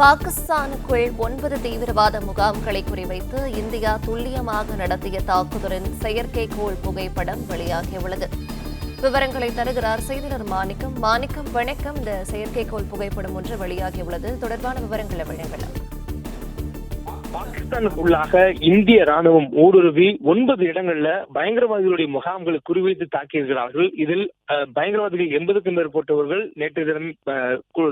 பாகிஸ்தானுக்குள் ஒன்பது தீவிரவாத முகாம்களை குறிவைத்து இந்தியா துல்லியமாக நடத்திய தாக்குதலின் செயற்கைக்கோள் புகைப்படம் வெளியாகியுள்ளது. விவரங்களை தருகிறார் செய்தியாளர் மாணிக்கம். மாணிக்கம் வணக்கம். இந்த செயற்கைக்கோள் புகைப்படம் ஒன்று வெளியாகியுள்ளது. தொடர்பான விவரங்களை வழங்கலாம். பாகிஸ்தானுக்குள்ளாக இந்திய ராணுவம் ஊடுருவி ஒன்பது இடங்கள்ல பயங்கரவாதிகளுடைய முகாம்களை குறிவைத்து தாக்கியிருக்கிறார்கள். இதில் பயங்கரவாதிகள் எண்பதுக்கும் மேற்பட்டவர்கள் நேற்று தினம்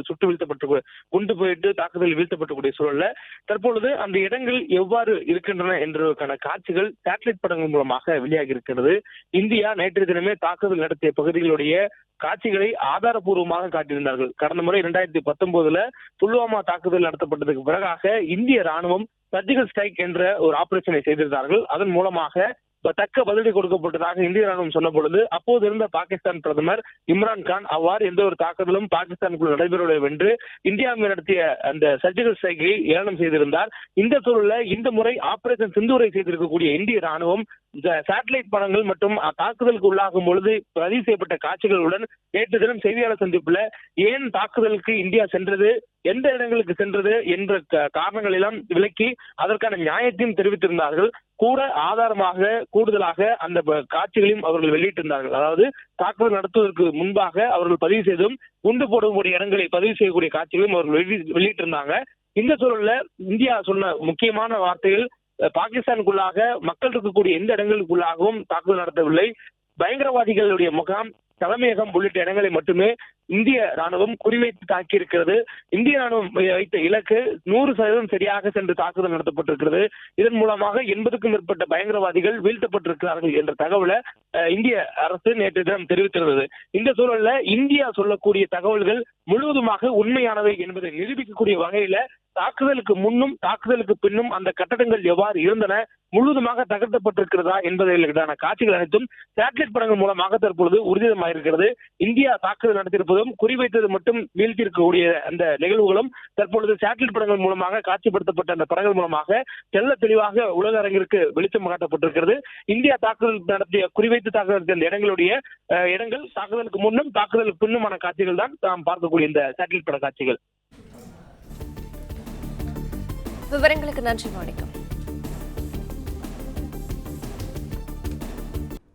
சுட்டு வீழ்த்தப்பட்டு கொண்டு போயிட்டு தாக்குதல் வீழ்த்தப்பட்டக்கூடிய சூழல்ல தற்பொழுது அந்த இடங்கள் எவ்வாறு இருக்கின்றன என்பதற்கான காட்சிகள் சேட்டலைட் படங்கள் மூலமாக வெளியாகி இருக்கிறது இந்தியா நேற்று தினமே தாக்குதல் நடத்திய பகுதிகளுடைய காட்சிகளை ஆதாரபூர்வமாக காட்டியிருந்தார்கள். கடந்த முறை இரண்டாயிரத்தி பத்தொன்பதுல புல்வாமா தாக்குதல் நடத்தப்பட்டதுக்கு பிறகாக இந்திய ராணுவம் சர்ஜிக்கல் ஸ்ட்ரைக் என்ற ஒரு ஆபரேஷனை செய்திருந்தார்கள். அதன் மூலமாக தக்க பதிலடி கொடுக்கப்பட்டதாக இந்திய ராணுவம் சொன்ன பொழுது அப்போது இருந்த பாகிஸ்தான் பிரதமர் இம்ரான் கான் அவ்வாறு எந்த ஒரு தாக்குதலும் பாகிஸ்தானுக்குள் நடைபெறவில்லை என்று இந்தியா நடத்திய அந்த சர்ஜிக்கல் ஸ்ட்ரைக்கை ஏளனம் செய்திருந்தார். இந்த சூழல்ல இந்த முறை ஆபரேஷன் சிந்தூரை செய்திருக்கக்கூடிய இந்திய ராணுவம் சேட்டலைட் படங்கள் மற்றும் அ- தாக்குதலுக்கு உள்ளாகும் பொழுது பதிவு செய்யப்பட்ட காட்சிகளுடன் நேற்று தினம் செய்தியாளர் சந்திப்புல ஏன் தாக்குதலுக்கு இந்தியா சென்றது எந்த இடங்களுக்கு சென்றது என்ற காரணங்களெல்லாம் காரணங்கள் எல்லாம் விளக்கி அதற்கான நியாயத்தையும் தெரிவித்திருந்தார்கள். கூட ஆதாரமாக கூடுதலாக அந்த காட்சிகளையும் அவர்கள் வெளியிட்டிருந்தார்கள். அதாவது தாக்குதல் நடத்துவதற்கு முன்பாக அவர்கள் பதிவு செய்தும் குண்டு போடக்கூடிய இடங்களை பதிவு செய்யக்கூடிய காட்சிகளையும் அவர்கள் வெளி- வெளியிட்டிருந்தாங்க. இந்த சூழல்ல இந்தியா சொன்ன முக்கியமான வார்த்தைகள் பாகிஸ்தானுக்குள்ளாக மக்கள் இருக்கக்கூடிய எந்த இடங்களுக்குள்ளாகவும் தாக்குதல் நடத்தவில்லை. பயங்கரவாதிகளுடைய முகாம் தலைமையகம் உள்ளிட்ட இடங்களை மட்டுமே இந்திய ராணுவம் குறிவைத்து தாக்கியிருக்கிறது. இந்திய ராணுவம் வைத்த இலக்கு நூறு சதவீதம் சரியாக சென்று தாக்குதல் நடத்தப்பட்டிருக்கிறது. இதன் மூலமாக எண்பதுக்கும் மேற்பட்ட பயங்கரவாதிகள் வீழ்த்தப்பட்டிருக்கிறார்கள் என்ற தகவலை அஹ், இந்திய அரசு நேற்று தினம் தெரிவித்திருந்தது. இந்த சூழல்ல இந்தியா சொல்லக்கூடிய தகவல்கள் முழுவதுமாக உண்மையானவை என்பதை நிரூபிக்கக்கூடிய வகையில தாக்குதலுக்கு முன்னும் தாக்குதலுக்கு பின்னும் அந்த கட்டடங்கள் எவ்வாறு இருந்தன முழுவதுமாக தகர்த்தப்பட்டிருக்கிறதா என்பதற்கான காட்சிகள் அனைத்தும் சேட்டலைட் படங்கள் மூலமாக தற்பொழுது உறுதிதமாயிருக்கிறது இந்தியா தாக்குதல் நடத்தியிருப்பதும் குறிவைத்தது மட்டும் வீழ்த்தியிருக்கக்கூடிய அந்த நிகழ்வுகளும் தற்பொழுது சேட்டலைட் படங்கள் மூலமாக காட்சிப்படுத்தப்பட்ட அந்த படங்கள் மூலமாக தெல்ல தெளிவாக உலக அரங்கிற்கு வெளிச்சம் காட்டப்பட்டிருக்கிறது. இந்தியா தாக்குதல் நடத்திய குறிவைத்து தாக்குதல் நடத்திய இடங்களுடைய இடங்கள் தாக்குதலுக்கு முன்னும் தாக்குதலுக்கு பின்னுமான காட்சிகள் தான் நாம் பார்க்கக்கூடிய இந்த சேட்டலைட் பட காட்சிகள். விவரங்களுக்கு நன்றி வணக்கம்.